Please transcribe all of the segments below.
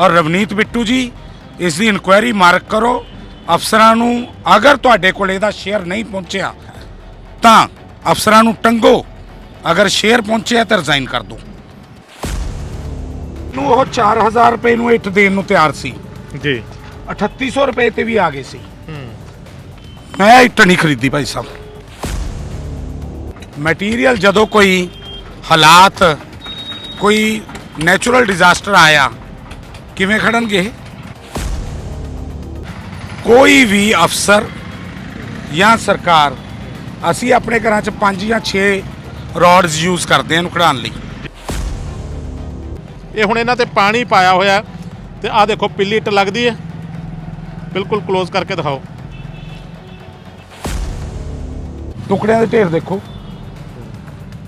ਔਰ ਰਵਨੀਤ ਬਿੱਟੂ ਜੀ ਇਸ ਦੀ ਇਨਕੁਆਇਰੀ ਮਾਰਕ ਕਰੋ। ਅਫਸਰਾਂ ਨੂੰ ਅਗਰ ਤੁਹਾਡੇ ਕੋਲ ਇਹਦਾ ਸ਼ੇਅਰ ਨਹੀਂ ਪਹੁੰਚਿਆ ਤਾਂ ਅਫਸਰਾਂ ਨੂੰ ਟੰਗੋ। ਅਗਰ ਸ਼ੇਅਰ ਪਹੁੰਚਿਆ ਤਾਂ ਰਿਜ਼ਾਈਨ ਕਰ ਦਿਓ। ਨੂੰ ਉਹ 4000 ਰੁਪਏ ਨੂੰ ਇੱਟ ਦੇਣ ਨੂੰ ਤਿਆਰ ਸੀ। ਜੀ। 3800 ਰੁਪਏ ਤੇ ਵੀ ਆ ਗਏ ਸੀ। ਮੈਂ ਇੱਟ ਨਹੀਂ ਖਰੀਦੀ ਭਾਈ ਸਾਹਿਬ। ਮਟੀਰੀਅਲ ਜਦੋਂ ਕੋਈ ਹਾਲਾਤ ਕੋਈ ਨੈਚੁਰਲ ਡਿਜ਼ਾਸਟਰ ਆਇਆ ਕਿਵੇਂ ਖੜਨਗੇ? ਕੋਈ ਵੀ ਅਫਸਰ ਜਾਂ ਸਰਕਾਰ ਅਸੀਂ ਆਪਣੇ ਘਰਾਂ 'ਚ 5 ਜਾਂ 6 ਰੋਡਸ ਯੂਜ਼ ਕਰਦੇ ਹਾਂ ਇਹਨੂੰ ਕਢਾਉਣ ਲਈ। ਇਹ ਹੁਣ ਇਹਨਾਂ ਤੇ ਪਾਣੀ ਪਾਇਆ ਹੋਇਆ ਤੇ ਆਹ ਦੇਖੋ ਪਿੱਲੀ ਇੱਟ ਲੱਗਦੀ ਹੈ। ਬਿਲਕੁਲ ক্লোਜ਼ ਕਰਕੇ ਦਿਖਾਓ। ਟੁਕੜਿਆਂ ਦੇ ਢੇਰ ਦੇਖੋ।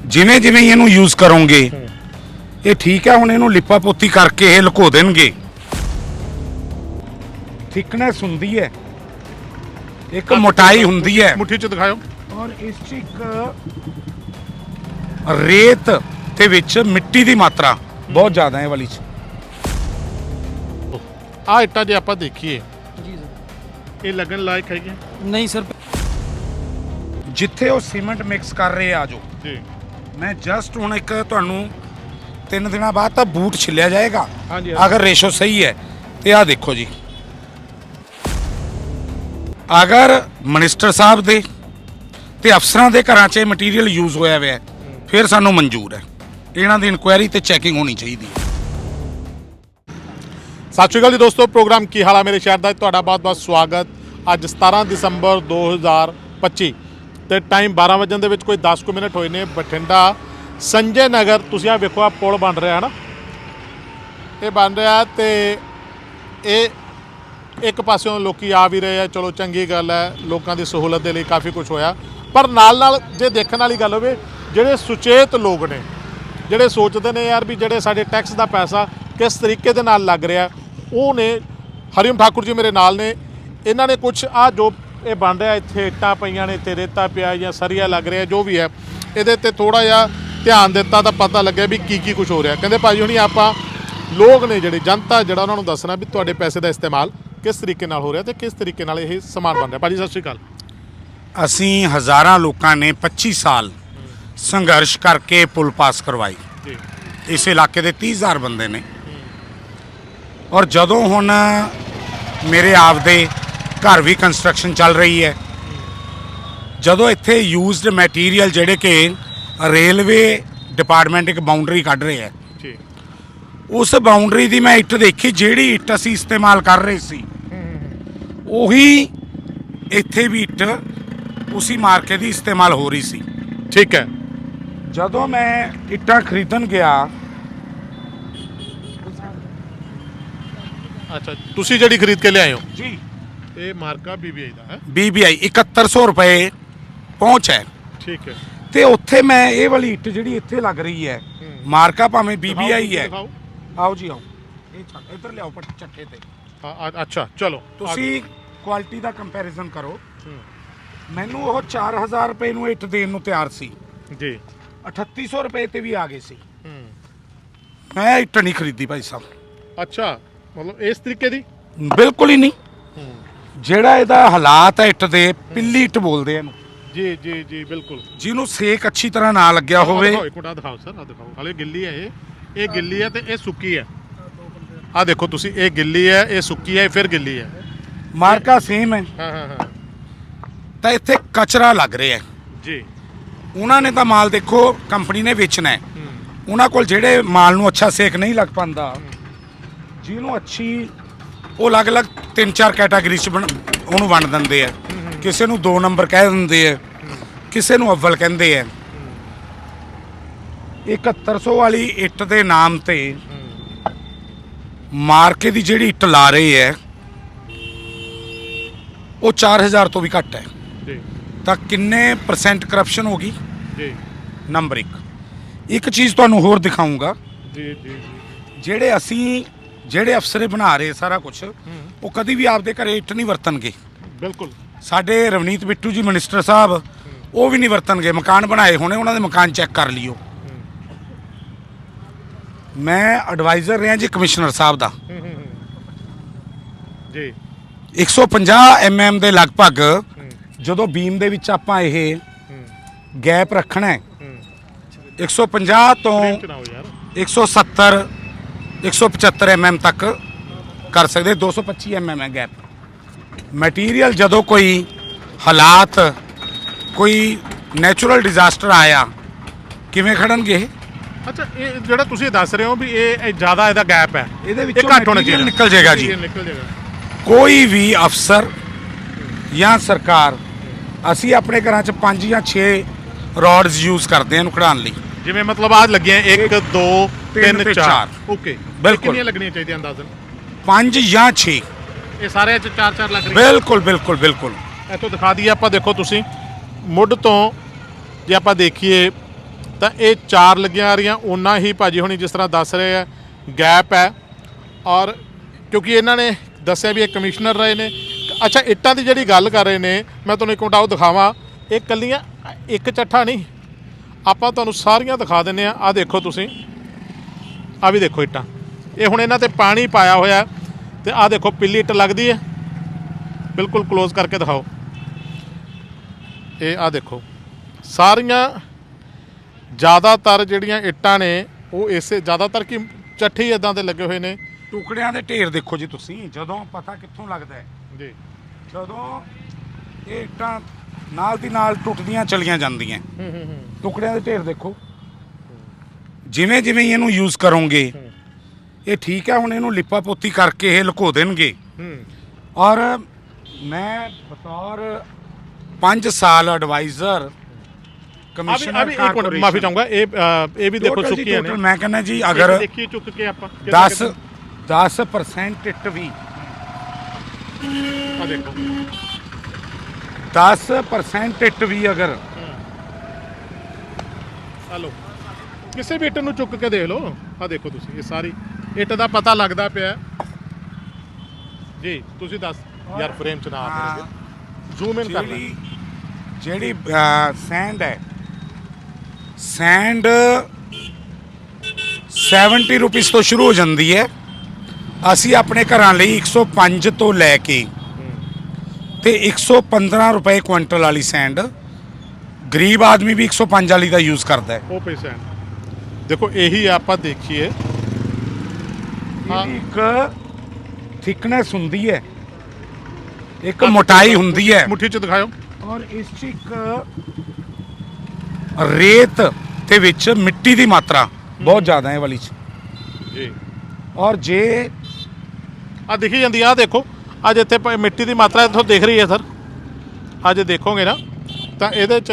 ਜਿਵੇਂ ਜਿਵੇਂ ਇਹਨੂੰ ਯੂਜ਼ ਕਰੋਗੇ ਇਹ ਠੀਕ ਹੈ ਹੁਣ ਇਹਨੂੰ ਲਿਪਾ ਪੋਤੀ ਕਰਕੇ ਇਹ ਲੁਕੋ ਦੇਣਗੇ। ਥਿਕਨੈਸ ਹੁੰਦੀ ਹੈ। ਇੱਕ ਮੋਟਾਈ ਹੁੰਦੀ ਹੈ। ਮੁੱਠੀ ਚ ਦਿਖਾਓ ਔਰ ਇਸ ਚ ਇੱਕ ਰੇਤ ਦੇ ਵਿੱਚ ਮਿੱਟੀ ਦੀ ਮਾਤਰਾ ਬਹੁਤ ਜ਼ਿਆਦਾ ਹੈ ਇਹ ਵਾਲੀ ਚ। ਆਹ ਇੱਟਾਂ ਜੇ ਆਪਾਂ ਦੇਖੀਏ। ਜੀ ਸਰ। ਇਹ ਲੱਗਣ ਲਾਇਕ ਹੈਗੇ ਨਹੀਂ ਸਰ। ਜਿੱਥੇ ਉਹ ਸੀਮੈਂਟ ਮਿਕਸ ਕਰ ਰਹੇ ਆ ਜੋ ਜੀ। ਮੈਂ ਜਸਟ ਹੁਣ ਇੱਕ ਤੁਹਾਨੂੰ ਤਿੰਨ ਦਿਨਾਂ ਬਾਅਦ ਤਾਂ ਬੂਟ ਛਿੱਲਿਆ ਜਾਏਗਾ। ਹਾਂਜੀ, ਅਗਰ ਰੇਸ਼ੋ ਸਹੀ ਹੈ ਤੇ ਆਹ ਦੇਖੋ ਜੀ। ਅਗਰ ਮਿਨਿਸਟਰ ਸਾਹਿਬ ਦੇ ਤੇ ਅਫਸਰਾਂ ਦੇ ਘਰਾਂ 'ਚ ਇਹ ਮਟੀਰੀਅਲ ਯੂਜ਼ ਹੋਇਆ ਹੋਇਆ ਹੈ ਫਿਰ ਸਾਨੂੰ ਮਨਜ਼ੂਰ ਹੈ। ਇਹਨਾਂ ਦੀ ਇਨਕੁਆਇਰੀ ਤੇ ਚੈਕਿੰਗ ਹੋਣੀ ਚਾਹੀਦੀ ਹੈ। ਸਤਿ ਸ਼੍ਰੀ ਅਕਾਲ ਜੀ ਦੋਸਤੋ ਪ੍ਰੋਗਰਾਮ ਕੀ ਹਾਲ ਆ ਮੇਰੇ ਸ਼ਹਿਰ ਦਾ? ਤੁਹਾਡਾ ਬਹੁਤ-ਬਹੁਤ ਸਵਾਗਤ। ਅੱਜ 17 ਦਸੰਬਰ 2025 ਤੇ ਟਾਈਮ 12 ਵਜੇ ਦੇ ਵਿੱਚ ਕੋਈ 10 ਕੁ ਮਿੰਟ ਹੋਏ ਨੇ ਬਠਿੰਡਾ। ਸੰਜੇ ਨਗਰ, ਤੁਸੀਂ ਆ ਵੇਖੋ ਆ ਪੁਲ ਬਣ ਰਿਹਾ ਹੈ ਨਾ ਇਹ ਬਣ ਰਿਹਾ ਤੇ ਇਹ ਇੱਕ ਪਾਸਿਓਂ ਲੋਕੀ ਆ ਵੀ ਰਹੇ ਆ, ਚਲੋ ਚੰਗੀ ਗੱਲ ਹੈ, ਲੋਕਾਂ ਦੀ ਸਹੂਲਤ ਦੇ ਲਈ ਕਾਫੀ ਕੁਝ ਹੋਇਆ। ਪਰ ਨਾਲ ਨਾਲ ਜੇ ਦੇਖਣ ਵਾਲੀ ਗੱਲ ਹੋਵੇ, ਜਿਹੜੇ ਸੁਚੇਤ ਲੋਕ ਨੇ, ਜਿਹੜੇ ਸੋਚਦੇ ਨੇ ਯਾਰ ਵੀ ਜਿਹੜੇ ਸਾਡੇ ਟੈਕਸ ਦਾ ਪੈਸਾ ਕਿਸ ਤਰੀਕੇ ਦੇ ਨਾਲ ਲੱਗ ਰਿਹਾ, ਉਹ ਨੇ, ਹਰੀਮ ਠਾਕੁਰ ਜੀ ਮੇਰੇ ਨਾਲ ਨੇ, ਇਹਨਾਂ ਨੇ ਕੁਝ ਆ ਜੋ ਇਹ ਬਣ ਰਿਹਾ, ਇੱਥੇ ਇੱਟਾਂ ਪਈਆਂ ਨੇ ਤੇ ਰੇਤਾ ਪਿਆ ਜਾਂ ਸਰੀਆ ਲੱਗ ਰਿਹਾ, ਜੋ ਵੀ ਹੈ, ਇਹਦੇ ਤੇ ਥੋੜਾ ਜਿਹਾ ਧਿਆਨ ਦਿੱਤਾ ਤਾਂ ਪਤਾ ਲੱਗਿਆ ਵੀ ਕੀ ਕੀ ਕੁਝ ਹੋ ਰਿਹਾ। ਕਹਿੰਦੇ ਭਾਜੀ ਹੁਣੀ ਆਪਾਂ ਲੋਕ ਨੇ ਜਿਹੜੇ ਜਨਤਾ ਜਿਹੜਾ ਉਹਨਾਂ ਨੂੰ ਦੱਸਣਾ ਵੀ ਤੁਹਾਡੇ ਪੈਸੇ ਦਾ ਇਸਤੇਮਾਲ ਕਿਸ ਤਰੀਕੇ ਨਾਲ ਹੋ ਰਿਹਾ ਤੇ ਕਿਸ ਤਰੀਕੇ ਨਾਲ ਇਹ ਸਮਾਨ ਬਣ ਰਿਹਾ। ਭਾਜੀ ਸਤਿ ਸ਼੍ਰੀ ਅਕਾਲ। ਅਸੀਂ ਹਜ਼ਾਰਾਂ ਲੋਕਾਂ ਨੇ 25 ਸਾਲ ਸੰਘਰਸ਼ ਕਰਕੇ ਪੁਲ ਪਾਸ ਕਰਵਾਈ। ਜੀ। ਇਸ ਇਲਾਕੇ ਦੇ 30000 ਬੰਦੇ ਨੇ। ਔਰ ਜਦੋਂ ਹੁਣ ਮੇਰੇ ਆਪ ਦੇ ਘਰ ਵੀ ਕੰਸਟਰਕਸ਼ਨ ਚੱਲ ਰਹੀ ਹੈ ਜਦੋਂ ਇੱਥੇ ਯੂਜ਼ਡ ਮਟੀਰੀਅਲ ਜਿਹੜੇ ਕਿ ਰੇਲਵੇ ਡਿਪਾਰਟਮੈਂਟ ਇੱਕ ਬਾਉਂਡਰੀ ਕੱਢ ਰਿਹਾ ਹੈ। ਜੀ। ਉਸ ਬਾਉਂਡਰੀ ਦੀ ਮੈਂ ਇੱਟ ਦੇਖੀ ਜਿਹੜੀ ਇੱਟ ਅਸੀਂ ਇਸਤੇਮਾਲ ਕਰ ਰਹੇ ਸੀ। ਉਹੀ ਇੱਥੇ ਵੀ ਇੱਟ ਉਸੇ ਮਾਰਕੇ ਦੀ ਇਸਤੇਮਾਲ ਹੋ ਰਹੀ ਸੀ। ਠੀਕ ਹੈ। ਜਦੋਂ ਮੈਂ ਇੱਟਾਂ ਖਰੀਦਣ ਗਿਆ ਅੱਛਾ ਤੁਸੀਂ ਜਿਹੜੀ ਖਰੀਦ ਕੇ ਲਿਆਏ ਹੋ? ਜੀ। ਇਹ ਮਾਰਕਾ BBI ਦਾ ਹੈ। BBI 7100 ਰੁਪਏ ਪਹੁੰਚ ਹੈ। ਠੀਕ ਹੈ। ਤੇ ਉੱਥੇ ਮੈਂ ਇਹ ਵਾਲੀ ਇੱਟ ਜਿਹੜੀ ਇੱਥੇ ਲੱਗ ਰਹੀ ਹੈ ਮਾਰਕਾ ਭਾਵੇਂ BBI ਹੈ। ਦਿਖਾਓ। ਆਓ ਜੀ ਆਓ। ਇਹ ਛੱਡ ਇੱਧਰ ਲਿਆਓ ਪੱਟ ਚੱਠੇ ਤੇ। ਆ- ਅੱਛਾ ਚਲੋ ਤੁਸੀਂ ਕੁਆਲਿਟੀ ਦਾ ਕੰਪੈਰੀਜ਼ਨ ਕਰੋ। ਮੈਨੂੰ ਉਹ 4000 ਰੁਪਏ ਨੂੰ ਇੱਟ ਦੇਣ ਨੂੰ ਤਿਆਰ ਸੀ। ਜੀ। 3800 ਰੁਪਏ ਤੇ ਵੀ ਆ ਗਏ ਸੀ। ਹੂੰ। ਮੈਂ ਇੱਟ ਨਹੀਂ ਖਰੀਦੀ ਭਾਈ ਸਾਹਿਬ। ਅੱਛਾ ਮਤਲਬ ਇਸ ਤਰੀਕੇ ਦੀ? ਬਿਲਕੁਲ ਹੀ ਨਹੀਂ। ਜਿਹੜਾ ਇਹਦਾ ਹਾਲਾਤ ਹੈ ਇੱਟ ਦੇ ਪਿੱਲੀ ਇੱਟ ਬੋਲਦੇ ਆ ਇਹਨੂੰ। ਜੀ ਜੀ ਜੀ ਬਿਲਕੁਲ। ਜਿਹਨੂੰ ਸੇਕ ਅੱਛੀ ਤਰ੍ਹਾਂ ਨਾ ਲੱਗਿਆ ਹੋਵੇ। ਇੱਕ ਮਿੰਟ ਆਹ ਦਿਖਾਓ ਸਰ ਆ ਦਿਖਾਓ। ਹਾਲੇ ਗਿੱਲੀ ਹੈ ਇਹ। ਇਹ ਗਿੱਲੀ ਹੈ ਤੇ ਇਹ ਸੁੱਕੀ ਹੈ। ਆ ਦੇਖੋ ਤੁਸੀਂ ਇਹ ਗਿੱਲੀ ਹੈ ਇਹ ਸੁੱਕੀ ਹੈ ਇਹ ਫਿਰ ਗਿੱਲੀ ਹੈ। ਮਾਰਕਾ ਸੇਮ ਹੈ। ਹਾਂ ਹਾਂ ਹਾਂ। ਤਾਂ ਇੱਥੇ ਕਚਰਾ ਲੱਗ ਰਿਹਾ ਹੈ। ਜੀ। ਉਹਨਾਂ ਨੇ ਤਾਂ ਮਾਲ ਦੇਖੋ ਕੰਪਨੀ ਨੇ ਵੇਚਣਾ ਹੈ। ਉਹਨਾਂ ਕੋਲ ਜਿਹੜੇ ਮਾਲ ਨੂੰ ਅੱਛਾ ਸੇਕ ਨਹੀਂ ਲੱਗ ਪਾਉਂਦਾ ਜਿਹਨੂੰ ਅੱਛੀ ਉਹ ਅਲੱਗ-ਅਲੱਗ ਤਿੰਨ ਚਾਰ ਕੈਟਾਗਰੀ ਚ ਉਹਨੂੰ ਵੰਡ ਦਿੰਦੇ ਆ। ਕਿਸੇ ਨੂੰ 2 ਨੰਬਰ ਕਹਿ ਦਿੰਦੇ ਆ। ਕਿਸੇ ਨੂੰ ਅਵਲ ਕਹਿੰਦੇ ਆ। 7100 ਵਾਲੀ ਇੱਟ ਦੇ ਨਾਮ ਤੇ ਮਾਰਕੇ ਦੀ ਜਿਹੜੀ ਇੱਟ ਲਾ ਰਹੇ ਹੈ ਉਹ 4000 ਤੋਂ ਵੀ ਘੱਟ ਹੈ। ਜੀ। ਤਾਂ ਕਿੰਨੇ ਪਰਸੈਂਟ ਕਰਪਸ਼ਨ ਹੋ ਗਈ? ਜੀ। ਨੰਬਰ 1 ਇੱਕ ਚੀਜ਼ ਤੁਹਾਨੂੰ ਹੋਰ ਦਿਖਾਉਂਗਾ ਜੀ ਜੀ ਜਿਹੜੇ ਅਸੀਂ ਜਿਹੜੇ ਅਫਸਰੇ ਬਣਾ ਰਹੇ ਸਾਰਾ ਕੁਝ ਉਹ ਕਦੀ ਵੀ ਆਪਦੇ ਘਰੇ ਇੱਟ ਨਹੀਂ ਵਰਤਣਗੇ। ਬਿਲਕੁਲ। ਸਾਡੇ ਰਵਨੀਤ ਬਿੱਟੂ ਜੀ ਮਿਨਿਸਟਰ ਸਾਹਿਬ ਉਹ ਵੀ ਨਹੀਂ ਵਰਤਣਗੇ। ਮਕਾਨ ਬਣਾਏ ਹੋਣੇ ਉਹਨਾਂ ਦੇ ਮਕਾਨ ਚੈੱਕ ਕਰ ਲਿਓ। ਮੈਂ ਐਡਵਾਈਜ਼ਰ ਰਿਹਾ ਜੀ ਕਮਿਸ਼ਨਰ ਸਾਹਿਬ ਦਾ। ਜੀ। 150 mm ਦੇ ਲਗਭਗ ਜਦੋਂ ਬੀਮ ਦੇ ਵਿੱਚ ਆਪਾਂ ਇਹ ਗੈਪ ਰੱਖਣਾ ਹੈ 150 ਤੋਂ ਚਲਾਓ ਯਾਰ। 170 175 mm ਤੱਕ ਕਰ ਸਕਦੇ। 225 mm ਹੈ ਗੈਪ ਮਟੀਰੀਅਲ ਜਦੋਂ ਕੋਈ ਹਾਲਾਤ ਕੋਈ ਨੈਚੁਰਲ ਡਿਜ਼ਾਸਟਰ ਆਇਆ ਕਿਵੇਂ ਖੜਨਗੇ ਇਹ? ਅੱਛਾ ਇਹ ਜਿਹੜਾ ਤੁਸੀਂ ਦੱਸ ਰਹੇ ਹੋ ਵੀ ਇਹ ਇਹ ਜ਼ਿਆਦਾ ਇਹਦਾ ਗੈਪ ਹੈ। ਇਹਦੇ ਇਹ ਵਿੱਚੋਂ ਘੱਟ ਹੋਣਾ material ਚਾਹੀਦਾ। ਨਿਕਲ ਜਾਏਗਾ ਜੀ। ਇਹ ਨਿਕਲ ਜਾਏਗਾ। ਕੋਈ ਵੀ ਅਫਸਰ ਜਾਂ ਸਰਕਾਰ ਅਸੀਂ ਆਪਣੇ ਘਰਾਂ 'ਚ 5 ਜਾਂ 6 ਰੋਡਸ ਯੂਜ਼ ਕਰਦੇ ਹਾਂ ਇਹਨੂੰ ਕਢਾਉਣ ਲਈ। ਜਿਵੇਂ ਮਤਲਬ ਆਹ ਲੱਗੀਆਂ 1 2 ਤਿੰਨ 3 ਤੇ 4 ਚਾਰ। ਓਕੇ ਬਿਲਕੁਲ। ਕਿੰਨੀਆਂ ਲੱਗਣੀਆਂ ਚਾਹੀਦੀਆਂ ਅੰਦਾਜ਼ਨ? 5 ਜਾਂ 6 ਇਹ ਸਾਰੇ ਚ 4 4 ਲੱਗ ਰਹੀਆਂ? ਬਿਲਕੁਲ ਬਿਲਕੁਲ ਬਿਲਕੁਲ। ਇੱਥੋਂ ਦਿਖਾ ਦਈਏ ਆਪਾਂ ਦੇਖੋ ਤੁਸੀਂ। ਮੁੱਢ ਤੋਂ ਜੇ ਆਪਾਂ ਦੇਖੀਏ ਤਾਂ ਇਹ ਚਾਰ ਲੱਗੀਆਂ ਆ ਰਹੀਆਂ ਉਹਨਾਂ ਹੀ ਭਾਜੀ ਹੁਣੀ ਜਿਸ ਤਰ੍ਹਾਂ ਦੱਸ ਰਹੇ ਆ, ਗੈਪ ਹੈ। ਔਰ ਕਿਉਂਕਿ ਇਹਨਾਂ ਨੇ ਦੱਸਿਆ ਵੀ ਇਹ ਕਮਿਸ਼ਨਰ ਰਹੇ ਨੇ। ਅੱਛਾ, ਇੱਟਾਂ ਦੀ ਜਿਹੜੀ ਗੱਲ ਕਰ ਰਹੇ ਨੇ, ਮੈਂ ਤੁਹਾਨੂੰ ਇੱਕ ਮਿੰਟ ਆਓ ਦਿਖਾਵਾਂ। ਇਹ ਕੱਲੀਆਂ ਇੱਕ ਚੱਠਾ ਨਹੀਂ। ਆਪਾਂ ਤੁਹਾਨੂੰ ਸਾਰੀਆਂ ਦਿਖਾ ਦਿੰਨੇ ਆ ਆ ਦੇਖੋ ਤੁਸੀਂ। ਆ ਵੀ ਦੇਖੋ ਇੱਟਾਂ। ਇਹ ਹੁਣ ਇਹਨਾਂ ਤੇ ਪਾਣੀ ਪਾਇਆ ਹੋਇਆ ਹੈ। ਤੇ ਆ ਦੇਖੋ, ਪਿੱਲੀ ਇੱਟ ਲੱਗਦੀ ਹੈ। ਬਿਲਕੁਲ ক্লোਜ਼ ਕਰਕੇ ਦਿਖਾਓ। ਇਹ ਆ ਦੇਖੋ। ਸਾਰੀਆਂ ਜ਼ਿਆਦਾਤਰ ਜਿਹੜੀਆਂ ਇੱਟਾਂ ਨੇ ਉਹ ਇਸੇ ਜ਼ਿਆਦਾਤਰ ਕੀ ਚੱਠੇ ਇਦਾਂ ਦੇ ਲੱਗੇ ਹੋਏ ਨੇ। ਟੁਕੜਿਆਂ ਦੇ ਢੇਰ ਦੇਖੋ ਜੀ ਤੁਸੀਂ ਜਦੋਂ ਪਤਾ ਕਿੱਥੋਂ ਲੱਗਦਾ ਹੈ। ਜੀ। ਜਦੋਂ ਇਹ ਇੱਟਾਂ ਨਾਲ ਦੀ ਨਾਲ ਟੁੱਟਦੀਆਂ ਚਲੀਆਂ ਜਾਂਦੀਆਂ ਹੂੰ। ਹੂੰ ਹੂੰ ਟੁਕੜਿਆਂ ਦੇ ਢੇਰ ਦੇਖੋ। ਜਿਵੇਂ ਜਿਵੇਂ ਇਹਨੂੰ ਯੂਜ਼ ਕਰੋਗੇ ਇਹ ਠੀਕ ਹੈ ਹੁਣ ਇਹਨੂੰ ਲਿਪਾ ਪੋਤੀ ਕਰਕੇ ਇਹ ਲੁਕੋ ਦੇਣਗੇ। ਹੂੰ। ਔਰ ਮੈਂ ਬਤੌਰ 5 ਸਾਲ ਐਡਵਾਈਜ਼ਰ ਆ ਕਮਿਸ਼ਨਰ ਵੀ ਇੱਕ ਮਿੰਟ ਮਾਫੀ ਚਾਹੂੰਗਾ ਇਹ ਅ, ਇਹ ਵੀ ਦੇਖੋ ਸੁੱਕੀਆਂ ਨੇ। ਮੈਂ ਕਹਿੰਦਾ ਜੀ ਅਗਰ ਦੇਖੀਏ ਚੁੱਕ ਕੇ ਆਪਾਂ 10 10% ਇੱਟ ਵੀ। ਆ ਦੇਖੋ। 10% ਇੱਟ ਵੀ ਅਗਰ। ਆ ਲਓ। ਕਿਸੇ ਵੀ ਇੱਟ ਨੂੰ ਚੁੱਕ ਕੇ ਦੇਖ ਲਓ। ਆ ਦੇਖੋ ਤੁਸੀਂ ਇਹ ਸਾਰੀ ਇੱਟ ਦਾ ਪਤਾ ਲੱਗਦਾ ਪਿਆ। ਜੀ ਤੁਸੀਂ ਦੱਸ ਯਾਰ ਫਰੇਮ ਚ ਨਾ ਆ ਜ਼ੂਮ ਇਨ ਕਰ ਜਿਹੜੀ ਜਿਹੜੀ ਸੈਂਡ ਹੈ। ਸੈਂਡ 70 ਰੁਪਏ ਤੋਂ ਸ਼ੁਰੂ ਹੋ ਜਾਂਦੀ ਹੈ। ਅਸੀਂ ਆਪਣੇ ਘਰਾਂ ਲਈ 105 ਤੋਂ ਲੈ ਕੇ ਤੇ 115 ਰੁਪਏ ਕੁਇੰਟਲ ਵਾਲੀ ਸੈਂਡ ਗਰੀਬ ਆਦਮੀ ਵੀ 105 ਵਾਲੀ ਦਾ ਯੂਜ਼ ਕਰਦਾ ਹੈ। ਉਹ ਪੈਸਾ ਦੇਖੋ ਇਹੀ ਆਪਾਂ ਦੇਖੀਏ। ਇੱਕ ਥਿਕਨੈਸ ਹੁੰਦੀ ਹੈ। ਇੱਕ ਮੋਟਾਈ ਹੁੰਦੀ ਹੈ। ਮੁੱਠੀ ਚ ਦਿਖਾਓ ਔਰ ਇਸ 'ਚ ਇੱਕ ਰੇਤ ਦੇ ਵਿੱਚ ਮਿੱਟੀ ਦੀ ਮਾਤਰਾ ਬਹੁਤ ਜ਼ਿਆਦਾ ਹੈ ਵਾਲੀ 'ਚ। ਜੀ। ਔਰ ਜੇ ਆ ਦਿਖੀ ਜਾਂਦੀ ਆ ਦੇਖੋ। ਅੱਜ ਇੱਥੇ ਮਿੱਟੀ ਦੀ ਮਾਤਰਾ ਇੱਥੋਂ ਦਿਖ ਰਹੀ ਹੈ ਸਰ। ਅੱਜ ਦੇਖੋਗੇ ਨਾ ਤਾਂ ਇਹਦੇ ਚ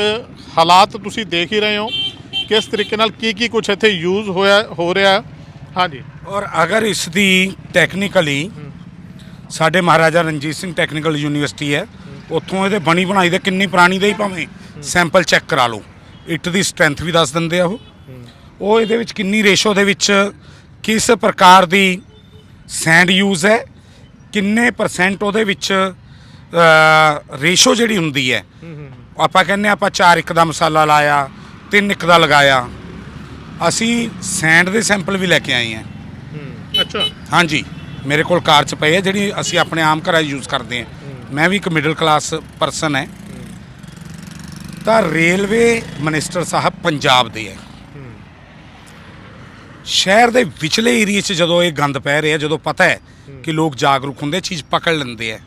ਹਾਲਾਤ ਤੁਸੀਂ ਦੇਖ ਹੀ ਰਹੇ ਹੋ ਕਿਸ ਤਰੀਕੇ ਨਾਲ ਕੀ ਕੀ ਕੁਝ ਇੱਥੇ ਯੂਜ਼ ਹੋਇਆ ਹੋ ਰਿਹਾ। ਹਾਂਜੀ। ਔਰ ਅਗਰ ਇਸ ਦੀ ਟੈਕਨੀਕਲੀ ਸਾਡੇ ਮਹਾਰਾਜਾ ਰਣਜੀਤ ਸਿੰਘ ਟੈਕਨੀਕਲ ਯੂਨੀਵਰਸਿਟੀ ਹੈ। ਉੱਥੋਂ ਇਹਦੇ ਬਣੀ ਬਣਾਈ ਦੇ ਕਿੰਨੀ ਪੁਰਾਣੀ ਦੇ ਹੀ ਭਾਵੇਂ ਸੈਂਪਲ ਚੈੱਕ ਕਰਾ ਲਓ। ਇੱਟ ਦੀ ਸਟਰੈਂਥ ਵੀ ਦੱਸ ਦਿੰਦੇ ਆ ਉਹ। ਉਹ ਇਹਦੇ ਵਿੱਚ ਕਿੰਨੀ ਰੇਸ਼ੋ ਦੇ ਵਿੱਚ ਕਿਸ ਪ੍ਰਕਾਰ ਦੀ ਸੈਂਡ ਯੂਜ਼ ਹੈ ਕਿੰਨੇ ਪਰਸੈਂਟ ਉਹਦੇ ਵਿੱਚ ਰੇਸ਼ੋ ਜਿਹੜੀ ਹੁੰਦੀ ਹੈ। ਆਪਾਂ ਕਹਿੰਦੇ ਆਪਾਂ 4 ਇੱਕ ਦਾ ਮਸਾਲਾ ਲਾਇਆ 3 ਇੱਕ ਦਾ ਲਗਾਇਆ। ਅਸੀਂ ਸੈਂਡ ਦੇ ਸੈਂਪਲ ਵੀ ਲੈ ਕੇ ਆਏ ਹਾਂ। ਅੱਛਾ। ਹਾਂਜੀ। ਮੇਰੇ ਕੋਲ ਕਾਰ ਚ ਪਈ ਹੈ ਜਿਹੜੀ ਅਸੀਂ ਆਪਣੇ ਆਮ ਘਰਾਂ 'ਚ ਯੂਜ਼ ਕਰਦੇ ਹਾਂ। ਮੈਂ ਵੀ ਇੱਕ ਮਿਡਲ ਕਲਾਸ ਪਰਸਨ ਹੈ ਤਾਂ ਰੇਲਵੇ ਮਿਨਿਸਟਰ ਸਾਹਿਬ ਪੰਜਾਬ ਦੇ ਹੈ। ਸ਼ਹਿਰ ਦੇ ਵਿਚਲੇ ਏਰੀਏ 'ਚ ਜਦੋਂ ਇਹ ਗੰਦ ਪੈ ਰਿਹਾ ਜਦੋਂ ਪਤਾ ਹੈ ਕਿ ਲੋਕ ਜਾਗਰੂਕ ਹੁੰਦੇ ਚੀਜ਼ ਪਕੜ ਲੈਂਦੇ ਹੈ।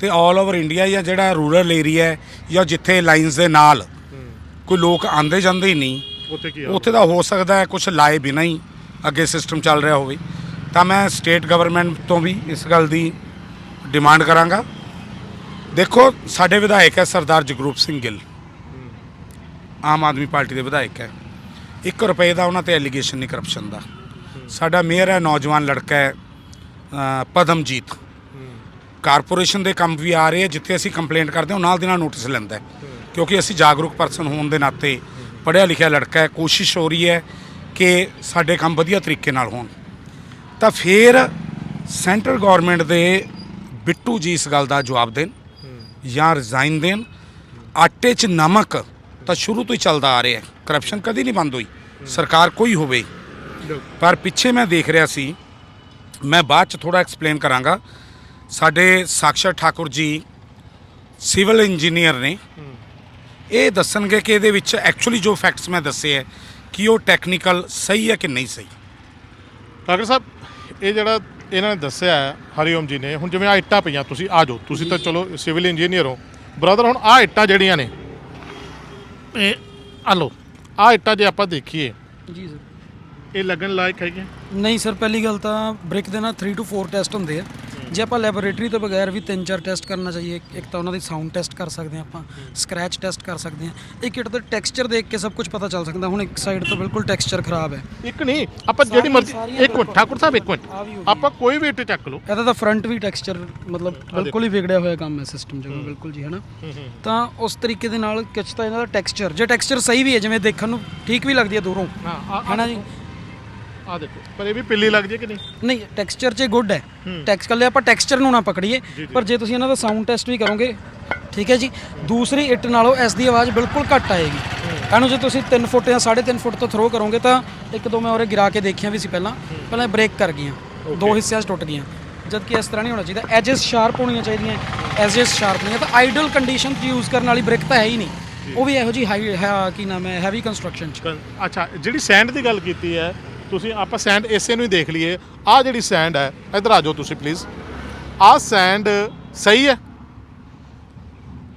ਤੇ ਆਲ ਓਵਰ ਇੰਡੀਆ ਜਾਂ ਜਿਹੜਾ ਰੂਰਲ ਏਰੀਆ ਹੈ ਜਾਂ ਜਿੱਥੇ ਲਾਈਨਸ ਦੇ ਨਾਲ ਕੋਈ ਲੋਕ ਆਂਦੇ ਜਾਂਦੇ ਹੀ ਨਹੀਂ। ਉੱਥੇ ਕੀ ਆ ਉੱਥੇ ਦਾ ਹੋ ਸਕਦਾ ਹੈ ਕੁਝ ਲਾਏ ਬਿਨਾਂ ਹੀ ਅੱਗੇ ਸਿਸਟਮ ਚੱਲ ਰਿਹਾ ਹੋਵੇ। ਤਾਂ ਮੈਂ ਸਟੇਟ ਗਵਰਨਮੈਂਟ ਤੋਂ ਵੀ ਇਸ ਗੱਲ ਦੀ ਡਿਮਾਂਡ ਕਰਾਂਗਾ। ਦੇਖੋ, ਸਾਡੇ ਵਿਧਾਇਕ ਹੈ ਸਰਦਾਰ ਜਗਰੂਪ ਸਿੰਘ ਗਿੱਲ। ਆਮ ਆਦਮੀ ਪਾਰਟੀ ਦੇ ਵਿਧਾਇਕ ਹੈ। 1 ਰੁਪਏ ਦਾ ਉਹਨਾਂ ਤੇ ਐਲੀਗੇਸ਼ਨ ਨਹੀਂ ਕਰਪਸ਼ਨ ਦਾ। ਸਾਡਾ ਮੇਅਰ ਹੈ, ਨੌਜਵਾਨ ਲੜਕਾ ਹੈ ਪਦਮਜੀਤ। ਕਾਰਪੋਰੇਸ਼ਨ ਦੇ ਕੰਮ ਵੀ ਆ ਰਹੇ ਆ ਜਿੱਥੇ ਅਸੀਂ ਕੰਪਲੇਂਟ ਕਰਦੇ ਹਾਂ ਨਾਲ ਦੀ ਨਾਲ ਨੋਟਿਸ ਲੈਂਦਾ ਕਿਉਂਕਿ ਅਸੀਂ ਜਾਗਰੂਕ ਪਰਸਨ ਹੋਣ ਦੇ ਨਾਤੇ ਪੜ੍ਹਿਆ ਲਿਖਿਆ ਲੜਕਾ ਹੈ, ਕੋਸ਼ਿਸ਼ ਹੋ ਰਹੀ ਹੈ ਕਿ ਸਾਡੇ ਕੰਮ ਵਧੀਆ ਤਰੀਕੇ ਨਾਲ ਹੋਣ। ਤਾਂ ਫਿਰ ਸੈਂਟਰਲ ਗਵਰਨਮੈਂਟ ਦੇ ਬਿੱਟੂ ਜੀ ਇਸ ਗੱਲ ਦਾ ਜਵਾਬ ਦੇਣ ਜਾਂ ਰਿਜ਼ਾਈਨ ਦੇਣ। ਆਟੇ 'ਚ ਨਮਕ ਤਾਂ ਸ਼ੁਰੂ ਤੋਂ ਹੀ ਚੱਲਦਾ ਆ ਰਿਹਾ। ਹੈ ਕਰਪਸ਼ਨ ਕਦੀ ਨਹੀਂ ਬੰਦ ਹੋਈ। ਸਰਕਾਰ ਕੋਈ ਹੋਵੇ। ਪਰ ਪਿੱਛੇ ਮੈਂ ਦੇਖ ਰਿਹਾ ਸੀ। ਮੈਂ ਬਾਅਦ ਚ ਥੋੜਾ ਐਕਸਪਲੇਨ ਕਰਾਂਗਾ। ਸਾਡੇ ਸਾਕਸ਼ਰ ਠਾਕੁਰ ਜੀ ਸਿਵਲ ਇੰਜੀਨੀਅਰ ਨੇ। ਇਹ ਦੱਸਣਗੇ ਕਿ ਇਹਦੇ ਵਿੱਚ ਐਕਚੁਅਲੀ ਜੋ ਫੈਕਟਸ ਮੈਂ ਦੱਸੇ ਹੈ, ਕਿ ਉਹ ਟੈਕਨੀਕਲ ਸਹੀ ਹੈ ਕਿ ਨਹੀਂ ਸਹੀ। ਡਾਕਟਰ ਸਾਹਿਬ ਇਹ ਜਿਹੜਾ ਇਹਨਾਂ ਨੇ ਦੱਸਿਆ ਹੈ, ਹਰੀਓਮ ਜੀ ਨੇ ਹੁਣ ਜਿਵੇਂ ਆ ਇੱਟਾਂ ਪਈਆਂ ਤੁਸੀਂ ਆ ਜਾਓ। ਤੁਸੀਂ ਤਾਂ ਚਲੋ ਸਿਵਲ ਇੰਜੀਨੀਅਰ ਹੋ। ਬ੍ਰਦਰ ਹੁਣ ਆ ਇੱਟਾਂ ਜਿਹੜੀਆਂ ਨੇ ਇਹ ਆ ਲਓ ਆ ਇੱਟਾਂ ਜੇ ਆਪਾਂ ਦੇਖੀਏ। ਜੀ ਸਰ। ਇਹ ਲੱਗਣ ਲਾਇਕ ਹੈਗੀਆਂ? ਨਹੀਂ ਸਰ ਪਹਿਲੀ ਗੱਲ ਤਾਂ ਬ੍ਰਿਕ ਦੇ ਨਾਲ 3 ਤੋਂ 4 ਟੈਸਟ ਹੁੰਦੇ ਆ। ਜੇ ਆਪਾਂ ਲੈਬੋਰੇਟਰੀ ਤੋਂ ਬਗੈਰ ਵੀ 3-4 ਟੈਸਟ ਕਰਨਾ ਚਾਹੀਏ ਇੱਕ ਤਾਂ ਉਹਨਾਂ ਦੀ ਸਾਊਂਡ ਟੈਸਟ ਕਰ ਸਕਦੇ ਆ ਆਪਾਂ ਸਕ੍ਰੈਚ ਟੈਸਟ ਕਰ ਸਕਦੇ ਆ ਇੱਕ ਇੱਟ ਦਾ ਟੈਕਸਚਰ ਦੇਖ ਕੇ ਸਭ ਕੁਝ ਪਤਾ ਚੱਲ ਸਕਦਾ ਹੁਣ ਇੱਕ ਸਾਈਡ ਤੋਂ ਬਿਲਕੁਲ ਟੈਕਸਚਰ ਖਰਾਬ ਹੈ। ਇੱਕ ਨਹੀਂ ਆਪਾਂ ਜਿਹੜੀ ਮਰਜ਼ੀ ਇੱਕ ਮਿੰਟ ਠਾਕੁਰ ਸਾਹਿਬ ਇੱਕ ਮਿੰਟ। ਆਪਾਂ ਕੋਈ ਵੀ ਇੱਟ ਚੱਕ ਲਓ। ਇਹਦਾ ਤਾਂ ਫਰੰਟ ਵੀ ਟੈਕਸਚਰ ਮਤਲਬ ਬਿਲਕੁਲ ਹੀ ਵਿਗੜਿਆ ਹੋਇਆ ਕੰਮ ਹੈ ਸਿਸਟਮ ਜਿਹੜਾ ਬਿਲਕੁਲ ਜੀ ਹੈ ਨਾ ਤਾਂ ਉਸ ਤਰੀਕੇ ਦੇ ਨਾਲ ਕੁਛ ਤਾਂ ਇਹਨਾਂ ਦਾ ਟੈਕਸਚਰ ਜੇ ਟੈਕਸਚਰ ਸਹੀ ਵੀ ਹੈ ਜਿਵੇਂ ਦੇਖਣ ਨੂੰ ਠੀਕ ਵੀ ਲੱਗਦੀ ਹੈ ਦੂਰੋਂ ਹਾਂ ਆ ਹੈ ਨਾ ਜੀ? ਆ ਦੇਖੋ ਪਰ ਇਹ ਵੀ ਪਿੱਲੀ ਲੱਗ ਜੇ ਕਿ ਨਹੀਂ? ਨਹੀਂ ਟੈਕਸਚਰ 'ਚ ਗੁੱਡ ਹੈ। ਟੈਕਸ ਕੱਲੇ ਆਪਾਂ ਟੈਕਸਚਰ ਨੂੰ ਨਾ ਪਕੜੀਏ ਪਰ ਜੇ ਤੁਸੀਂ ਇਹਨਾਂ ਦਾ ਸਾਊਂਡ ਟੈਸਟ ਵੀ ਕਰੋਗੇ ਠੀਕ ਹੈ ਜੀ ਦੂਸਰੀ ਇੱਟ ਨਾਲੋਂ ਇਸ ਦੀ ਆਵਾਜ਼ ਬਿਲਕੁਲ ਘੱਟ ਆਏਗੀ। ਇਹਨੂੰ ਜੇ ਤੁਸੀਂ 3 ਫੁੱਟ ਜਾਂ 3.5 ਫੁੱਟ ਤੋਂ ਥਰੋ ਕਰੋਗੇ ਤਾਂ ਇੱਕ ਦੋ ਮੈਂ ਉਰੇ ਗਿਰਾ ਕੇ ਦੇਖਿਆ ਵੀ ਸੀ ਪਹਿਲਾਂ ਪਹਿਲਾਂ ਬ੍ਰੇਕ ਕਰ ਗਈਆਂ। ਦੋ ਹਿੱਸਿਆਂ 'ਚ ਟੁੱਟ ਗਈਆਂ। ਜਦ ਕਿ ਇਸ ਤਰ੍ਹਾਂ ਨਹੀਂ ਹੋਣਾ ਚਾਹੀਦਾ। ਐਜਸ ਸ਼ਾਰਪ ਹੋਣੀਆਂ ਚਾਹੀਦੀਆਂ ਐਜਸ ਸ਼ਾਰਪ ਨਹੀਂ। ਤਾਂ ਆਈਡਲ ਕੰਡੀਸ਼ਨ 'ਚ ਯੂਜ਼ ਕਰਨ ਵਾਲੀ ਬ੍ਰਿਕ ਤਾਂ ਹੈ ਹੀ ਨਹੀਂ। ਉਹ ਵੀ ਇਹੋ ਜੀ ਹਾਈ ਕੀ ਨਾਮ ਹੈ ਹੈਵੀ ਕੰਸਟਰਕਸ਼ਨ 'ਚ। ਅੱਛਾ ਜਿਹੜੀ ਸੈਂਡ ਦੀ ਗੱਲ ਕੀਤੀ ਹੈ ਤੁਸੀਂ ਆਪਾਂ ਸੈਂਡ ਇਸੇ ਨੂੰ ਹੀ ਦੇਖ ਲਈਏ। ਆ ਜਿਹੜੀ ਸੈਂਡ ਹੈ ਇੱਧਰ ਆ ਜਾਓ ਤੁਸੀਂ ਪਲੀਜ਼ ਆ ਸੈਂਡ ਸਹੀ ਹੈ।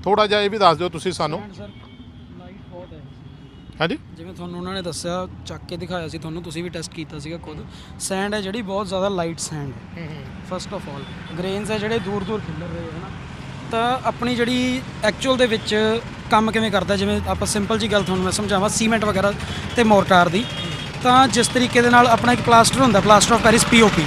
ਥੋੜਾ ਜਿਹਾ ਇਹ ਵੀ ਦੱਸ ਦਿਓ ਤੁਸੀਂ ਸਾਨੂੰ। ਸਰ ਲਾਈਟ ਬਹੁਤ ਹੈ। ਹਾਂਜੀ? ਜਿਵੇਂ ਤੁਹਾਨੂੰ ਉਹਨਾਂ ਨੇ ਦੱਸਿਆ ਚੱਕ ਕੇ ਦਿਖਾਇਆ ਸੀ ਤੁਹਾਨੂੰ ਤੁਸੀਂ ਵੀ ਟੈਸਟ ਕੀਤਾ ਸੀਗਾ ਖੁਦ। ਸੈਂਡ ਹੈ ਜਿਹੜੀ ਬਹੁਤ ਜ਼ਿਆਦਾ ਲਾਈਟ ਸੈਂਡ ਹੈ। ਫਸਟ ਆਫ ਆਲ ਗ੍ਰੇਨਸ ਹੈ ਜਿਹੜੇ ਦੂਰ ਦੂਰ ਖਿਲਰ ਰਹੇ ਹੈ ਨਾ। ਤਾਂ ਆਪਣੀ ਜਿਹੜੀ ਐਕਚੁਅਲ ਦੇ ਵਿੱਚ ਕੰਮ ਕਿਵੇਂ ਕਰਦਾ ਜਿਵੇਂ ਆਪਾਂ ਸਿੰਪਲ ਜੀ ਗੱਲ ਤੁਹਾਨੂੰ ਮੈਂ ਸਮਝਾਵਾਂ ਸੀਮੈਂਟ ਵਗੈਰਾ ਤੇ ਮੋਰਟਾਰ ਦੀ। ਤਾਂ ਜਿਸ ਤਰੀਕੇ ਦੇ ਨਾਲ ਆਪਣਾ ਇੱਕ ਪਲਾਸਟਰ ਹੁੰਦਾ, plaster of Paris POP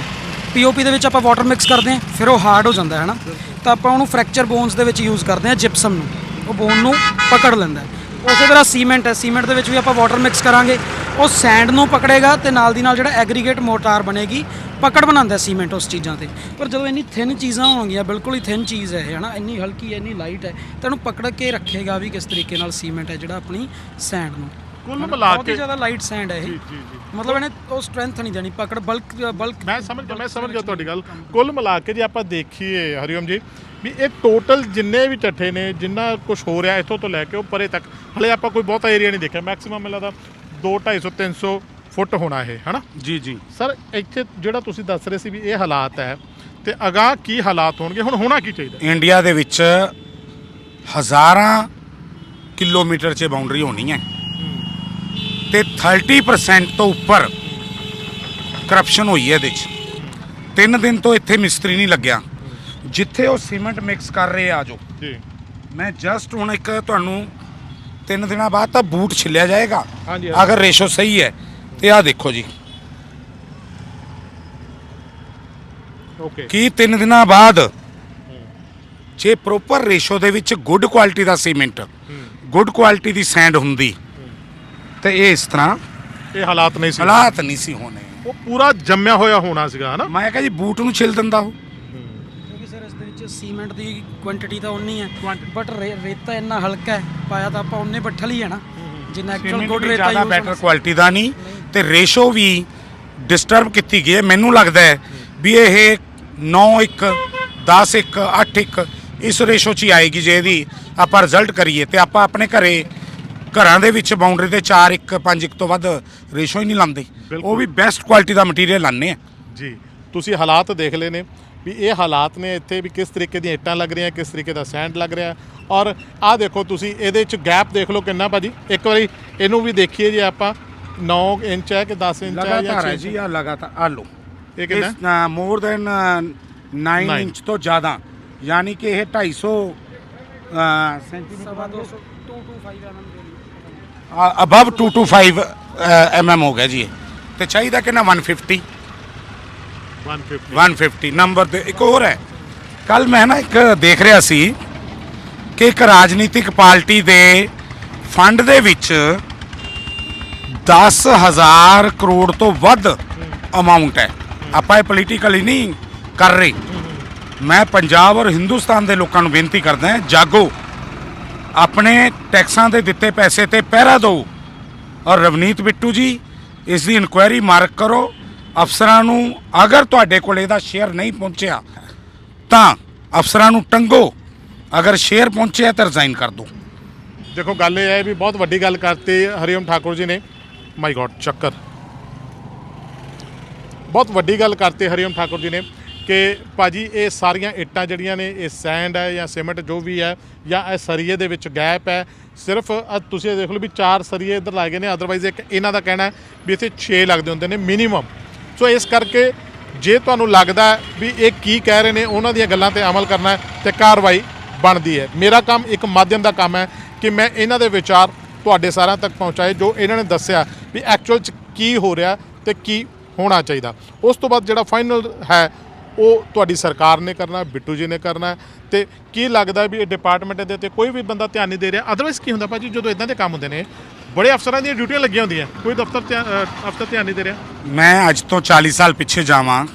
POP ਦੇ ਵਿੱਚ ਆਪਾਂ ਵਾਟਰ ਮਿਕਸ ਕਰਦੇ ਹਾਂ, ਫਿਰ ਉਹ ਹਾਰਡ ਹੋ ਜਾਂਦਾ, ਹੈ ਨਾ? ਤਾਂ ਆਪਾਂ ਉਹਨੂੰ ਫ੍ਰੈਕਚਰ ਬੋਨਸ ਦੇ ਵਿੱਚ ਯੂਜ਼ ਕਰਦੇ ਹਾਂ ਜਿਪਸਮ ਨੂੰ। ਉਹ ਬੋਨ ਨੂੰ ਪਕੜ ਲੈਂਦਾ ਉਸੇ ਤਰ੍ਹਾਂ ਸੀਮੈਂਟ ਹੈ ਸੀਮੈਂਟ ਦੇ ਵਿੱਚ ਵੀ ਆਪਾਂ ਵਾਟਰ ਮਿਕਸ ਕਰਾਂਗੇ। ਉਹ ਸੈਂਡ ਨੂੰ ਪਕੜੇਗਾ ਤੇ ਨਾਲ ਦੀ ਨਾਲ ਜਿਹੜਾ ਐਗਰੀਗੇਟ ਮੋਰਟਾਰ ਬਣੇਗੀ, ਪਕੜ ਬਣਾਉਂਦਾ ਸੀਮੈਂਟ ਉਸ ਚੀਜ਼ਾਂ ਤੇ। ਪਰ ਜਦੋਂ ਇੰਨੀ ਥਿਨ ਚੀਜ਼ਾਂ ਹੋਣਗੀਆਂ, ਬਿਲਕੁਲ ਹੀ ਥਿਨ ਚੀਜ਼ ਹੈ ਇਹ ਹਨਾ ਇੰਨੀ ਹਲਕੀ ਹੈ ਇੰਨੀ ਲਾਈਟ ਹੈ, ਤਾਂ ਉਹਨੂੰ ਪਕੜ ਕੇ ਰੱਖੇਗਾ ਵੀ ਕਿਸ ਤਰੀਕੇ ਨਾਲ ਸੀਮੈਂਟ ਹੈ ਜਿਹੜਾ ਆਪਣੀ ਸੈਂਡ ਨੂੰ। ਕੁੱਲ ਮਿਲਾ ਬਹੁਤ ਹੀ ਕੇ। ਜ਼ਿਆਦਾ ਲਾਈਟ ਸੈਂਡ ਹੈ ਇਹ। ਜੀ ਜੀ ਮਤਲਬ ਇਹਨੇ ਉਹ ਸਟਰੈਂਥ ਨਹੀਂ ਦੇਣੀ ਪਕੜ ਬਲਕ ਬਲਕ ਮੈਂ ਸਮਝ ਗਿਆ ਮੈਂ ਸਮਝ ਗਿਆ ਤੁਹਾਡੀ ਗੱਲ। ਕੁੱਲ ਮਿਲਾ ਕੇ ਜੇ ਆਪਾਂ ਦੇਖੀਏ ਹਰੀਓਮ ਜੀ ਵੀ ਇਹ ਟੋਟਲ ਜਿੰਨੇ ਵੀ ਚੱਠੇ ਨੇ ਜਿੰਨਾ ਕੁਝ ਹੋ ਰਿਹਾ ਇੱਥੋਂ ਤੋਂ ਲੈ ਕੇ ਉਹ ਪਰੇ ਤੱਕ ਹਲੇ ਆਪਾਂ ਕੋਈ ਬਹੁਤਾ ਏਰੀਆ ਨਹੀਂ ਦੇਖਿਆ। ਮੈਕਸਿਮਮ ਮੈਨੂੰ ਲੱਗਦਾ 2 250 300 ਫੁੱਟ ਹੋਣਾ ਇਹ ਹਨਾ? ਜੀ ਜੀ। ਸਰ ਇੱਥੇ ਜਿਹੜਾ ਤੁਸੀਂ ਦੱਸ ਰਹੇ ਸੀ ਵੀ ਇਹ ਹਾਲਾਤ ਹੈ ਤੇ ਅਗਾਹ ਕੀ ਹਾਲਾਤ ਹੋਣਗੇ? ਹੁਣ ਹੋਣਾ ਕੀ ਚਾਹੀਦਾ? ਇੰਡੀਆ ਦੇ ਵਿੱਚ ਹਜ਼ਾਰਾਂ ਕਿਲੋਮੀਟਰ 'ਚ ਬਾਉਂਡਰੀ ਹੋਣੀ ਹੈ। ਤੇ 30% ਤੋਂ ਉੱਪਰ ਕਰਪਸ਼ਨ ਹੋਈ ਹੈ ਇਹਦੇ 'ਚ। ਤਿੰਨ ਦਿਨ ਤੋਂ ਇੱਥੇ ਮਿਸਤਰੀ ਨਹੀਂ ਲੱਗਿਆ। ਜਿੱਥੇ ਉਹ ਸੀਮੈਂਟ ਮਿਕਸ ਕਰ ਰਹੇ ਆ ਜੋ ਜੀ। ਮੈਂ ਜਸਟ ਹੁਣ ਇੱਕ ਤੁਹਾਨੂੰ ਤਿੰਨ ਦਿਨਾਂ ਬਾਅਦ ਤਾਂ ਬੂਟ ਛਿੱਲਿਆ ਜਾਏਗਾ। ਹਾਂਜੀ, ਅਗਰ ਰੇਸ਼ੋ ਸਹੀ ਹੈ ਤੇ ਆਹ ਦੇਖੋ ਜੀ। ਓਕੇ ਕੀ ਤਿੰਨ ਦਿਨਾਂ ਬਾਅਦ ਜੇ ਪ੍ਰੋਪਰ ਰੇਸ਼ੋ ਦੇ ਵਿੱਚ ਗੁੱਡ ਕੁਆਲਿਟੀ ਦਾ ਸੀਮੈਂਟ ਗੁੱਡ ਕੁਆਲਿਟੀ ਦੀ ਸੈਂਡ ਹੁੰਦੀ ਤੇ ਇਹ ਇਸ ਤਰ੍ਹਾਂ ਇਹ ਹਾਲਾਤ ਨਹੀਂ ਸੀ। ਹਾਲਾਤ ਨਹੀਂ ਸੀ ਹੋਣੇ। ਉਹ ਪੂਰਾ ਜੰਮਿਆ ਹੋਇਆ ਹੋਣਾ ਸੀਗਾ ਹਨਾ? ਮੈਂ ਕਿਹਾ ਜੀ ਬੂਟ ਨੂੰ ਛਿਲ ਦਿੰਦਾ ਉਹ। ਕਿਉਂਕਿ ਸਰ ਇਸ ਦੇ ਵਿੱਚ ਸੀਮੈਂਟ ਦੀ ਕੁਆਂਟੀਟੀ ਤਾਂ ਉਨੀ ਹੈ Quantity। ਬਟ ਰੇਤਾ ਇੰਨਾ ਹਲਕਾ ਹੈ ਪਾਇਆ ਤਾਂ ਆਪਾਂ ਉਨੇ ਬੱਠਲ ਹੀ ਹੈ ਨਾ। ਜਿੰਨਾ ਐਕਚੁਅਲ ਗੁੱਡ ਰੇਤਾ ਜ਼ਿਆਦਾ use ਬੈਟਰ ਕੁਆਲਿਟੀ ਦਾ ਨਹੀਂ ਤੇ ਰੇਸ਼ੋ ਵੀ ਡਿਸਟਰਬ ਕੀਤੀ ਗਈ ਹੈ। ਮੈਨੂੰ ਲੱਗਦਾ ਹੈ ਵੀ ਇਹ 9 1 10 1 8 1 ਇਸ ਰੇਸ਼ੋ 'ਚ ਹੀ ਆਏਗੀ ਜੇ ਇਹਦੀ ਆਪਾਂ ਰਿਜ਼ਲਟ ਕਰੀਏ ਤੇ ਆਪਾਂ ਆਪਣੇ ਘਰੇ ਘਰਾਂ ਦੇ ਵਿੱਚ ਬਾਉਂਡਰੀ ਤੇ 4 1 5 1 ਤੋਂ ਵੱਧ ਰੇਸ਼ੋ ਹੀ ਨਹੀਂ ਲਾਉਂਦੇ। ਉਹ ਵੀ ਬੈਸਟ ਕੁਆਲਿਟੀ ਦਾ ਮਟੀਰੀਅਲ ਲਾਉਂਦੇ ਆ। ਜੀ ਤੁਸੀਂ ਹਾਲਾਤ ਦੇਖ ਲਏ ਨੇ ਵੀ ਇਹ ਹਾਲਾਤ ਨੇ ਇੱਥੇ ਵੀ ਕਿਸ ਤਰੀਕੇ ਦੀਆਂ ਇੱਟਾਂ ਲੱਗ ਰਹੀਆਂ ਕਿਸ ਤਰੀਕੇ ਦਾ ਸੈਂਡ ਲੱਗ ਰਿਹਾ। ਔਰ ਆਹ ਦੇਖੋ ਤੁਸੀਂ ਇਹਦੇ ਵਿੱਚ ਗੈਪ ਦੇਖ ਲਓ ਕਿੰਨਾ ਭਾਜੀ। ਇੱਕ ਵਾਰੀ ਇਹਨੂੰ ਵੀ ਦੇਖੀਏ ਜੇ ਆਪਾਂ। 9 ਇੰਚ ਹੈ ਕਿ 10 ਇੰਚ ਹੈ ਜਾਂ ਲਗਾਤਾਰ ਹੈ 6 ਜੀ ਆ ਲਗਾਤਾਰ ਆ ਲੋ ਇਹ ਕਿੰਨਾ? More than 9 Nine. ਇੰਚ ਤੋਂ ਜ਼ਿਆਦਾ। ਯਾਨੀ ਕਿ ਇਹ 250 ਸੈਂਟੀਮੀਟਰ ਸਵਾ 200 225 mm ਦੇ। ਲਈ ਅਬਵ 225 ਐਮਐਮ ਹੋ ਗਿਆ ਜੀ ਇਹ। ਤੇ ਚਾਹੀਦਾ ਕਿ ਨਾ 150 150 150 ਨੰਬਰ ਦੇ ਇੱਕ ਹੋਰ ਹੈ। ਕੱਲ ਮੈਂ ਨਾ ਇੱਕ ਦੇਖ ਰਿਹਾ ਸੀ ਕਿ ਇੱਕ ਰਾਜਨੀਤਿਕ ਪਾਰਟੀ ਦੇ ਫੰਡ ਦੇ ਵਿੱਚ 10000 ਕਰੋੜ ਤੋਂ ਵੱਧ ਅਮਾਉਂਟ ਹੈ। ਆਪਾਂ ਇਹ ਪੋਲੀਟੀਕਲੀ ਨਹੀਂ ਕਰ ਰਹੇ। ਮੈਂ ਪੰਜਾਬ ਔਰ ਹਿੰਦੁਸਤਾਨ ਦੇ ਲੋਕਾਂ ਨੂੰ ਬੇਨਤੀ ਕਰਦਾ ਹਾਂ ਜਾਗੋ। ਆਪਣੇ ਟੈਕਸਾਂ ਦੇ ਦਿੱਤੇ ਪੈਸੇ ਤੇ ਪਹਿਰਾ ਦਿਓ। ਔਰ ਰਵਨੀਤ ਬਿੱਟੂ ਜੀ, ਇਸ ਦੀ ਇਨਕੁਆਇਰੀ ਮਾਰਕ ਕਰੋ। ਅਫਸਰਾਂ ਨੂੰ ਅਗਰ ਤੁਹਾਡੇ ਕੋਲ ਇਹਦਾ ਸ਼ੇਅਰ ਨਹੀਂ ਪਹੁੰਚਿਆ, ਤਾਂ ਅਫਸਰਾਂ ਨੂੰ ਟੰਗੋ। ਅਗਰ ਸ਼ੇਅਰ ਪਹੁੰਚਿਆ ਤਾਂ ਰਿਜ਼ਾਈਨ ਕਰ ਦਿਓ। ਦੇਖੋ, ਗੱਲ ਇਹ ਹੈ ਵੀ ਬਹੁਤ ਵੱਡੀ ਗੱਲ ਕਰਤੀ ਹਰੀਓਮ ਠਾਕੁਰ ਜੀ ਨੇ। ਮਾਈ ਗॉड ਚੱਕਰ। ਬਹੁਤ ਵੱਡੀ ਗੱਲ ਕਰਤੀ ਹਰੀਓਮ ਠਾਕੁਰ ਜੀ ਨੇ। ਕਿ ਭਾਜੀ ਇਹ ਸਾਰੀਆਂ ਇੱਟਾਂ ਜਿਹੜੀਆਂ ਨੇ, ਇਹ ਸੈਂਡ ਹੈ ਜਾਂ ਸੀਮੈਂਟ ਜੋ ਵੀ ਹੈ ਜਾਂ ਇਹ ਸਰੀਏ ਦੇ ਵਿੱਚ ਗੈਪ ਹੈ, ਸਿਰਫ ਆਹ ਤੁਸੀਂ ਇਹ ਦੇਖ ਲਓ ਵੀ ਚਾਰ ਸਰੀਏ ਇੱਧਰ ਲਾਏ ਗਏ ਨੇ ਅਦਰਵਾਈਜ਼ ਇੱਕ ਇਹਨਾਂ ਦਾ ਕਹਿਣਾ ਹੈ ਵੀ ਇੱਥੇ 6 ਲੱਗਦੇ ਹੁੰਦੇ ਨੇ ਮਿਨੀਮਮ ਸੋ ਇਸ ਕਰਕੇ ਜੇ ਤੁਹਾਨੂੰ ਲੱਗਦਾ ਹੈ ਵੀ ਇਹ ਕੀ ਕਹਿ ਰਹੇ ਨੇ, ਉਹਨਾਂ ਦੀਆਂ ਗੱਲਾਂ ਤੇ ਅਮਲ ਕਰਨਾ ਹੈ ਤੇ ਕਾਰਵਾਈ ਬਣਦੀ ਹੈ। ਮੇਰਾ ਕੰਮ ਇੱਕ ਮਾਧਿਅਮ ਦਾ ਕੰਮ ਹੈ ਕਿ ਮੈਂ ਇਹਨਾਂ ਦੇ ਵਿਚਾਰ ਤੁਹਾਡੇ ਸਾਰਿਆਂ ਤੱਕ ਪਹੁੰਚਾਏ, ਜੋ ਇਹਨਾਂ ਨੇ ਦੱਸਿਆ ਵੀ ਐਕਚੁਅਲ ਚ ਕੀ ਹੋ ਰਿਹਾ ਤੇ ਕੀ ਹੋਣਾ ਚਾਹੀਦਾ। ਉਸ ਤੋਂ ਬਾਅਦ ਜਿਹੜਾ ਫਾਈਨਲ ਹੈ ਉਹ ਤੁਹਾਡੀ ਸਰਕਾਰ ਨੇ ਕਰਨਾ, ਬਿੱਟੂ ਜੀ ਨੇ ਕਰਨਾ ਹੈ। ਤੇ ਕੀ ਲੱਗਦਾ ਵੀ ਇਹ ਡਿਪਾਰਟਮੈਂਟ ਦੇ ਉੱਤੇ ਕੋਈ ਵੀ ਬੰਦਾ ਧਿਆਨ ਨਹੀਂ ਦੇ ਰਿਹਾ? ਅਦਰਵਾਈਜ਼ ਕੀ ਹੁੰਦਾ? ਭਾਜੀ, ਜਦੋਂ ਇਦਾਂ ਦੇ ਕੰਮ ਹੁੰਦੇ ਨੇ, ਬੜੇ ਅਫਸਰਾਂ ਦੀਆਂ ਡਿਊਟੀਆਂ ਲੱਗੀਆਂ ਹੁੰਦੀਆਂ। ਕੋਈ ਦਫ਼ਤਰ ਅਫਸਰ ਧਿਆਨ ਨਹੀਂ ਦੇ ਰਿਹਾ? ਮੈਂ ਅੱਜ ਤੋਂ 40 ਸਾਲ ਪਿੱਛੇ ਜਾਵਾਂ,